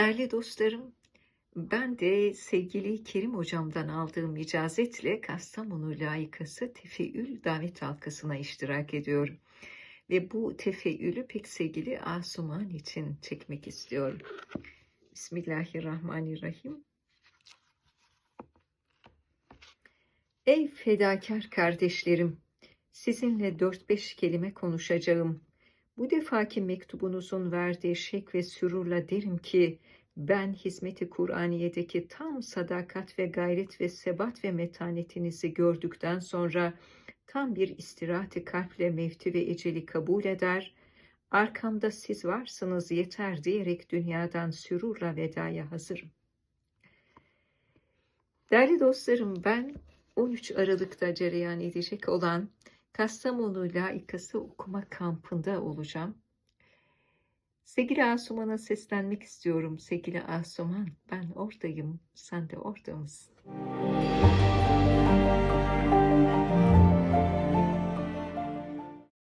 Değerli dostlarım, ben de sevgili Kerim hocamdan aldığım icazetle Kastamonu layıkası tefeül davet halkasına iştirak ediyorum. Ve bu tefeülü pek sevgili Asuman için çekmek istiyorum. Bismillahirrahmanirrahim. Ey fedakar kardeşlerim, sizinle 4-5 kelime konuşacağım. Bu defaki mektubunuzun verdiği şek ve sürurla derim ki, ben hizmeti Kur'aniye'deki tam sadakat ve gayret ve sebat ve metanetinizi gördükten sonra tam bir istirahati kalple mevti ve eceli kabul eder, arkamda siz varsınız yeter diyerek dünyadan sürurla vedaya hazırım. Değerli dostlarım ben 13 Aralık'ta cereyan edecek olan Kastamonu Laikası Okuma Kampı'nda olacağım. Sevgili Asuman'a seslenmek istiyorum. Sevgili Asuman, ben oradayım, sen de orada mısın?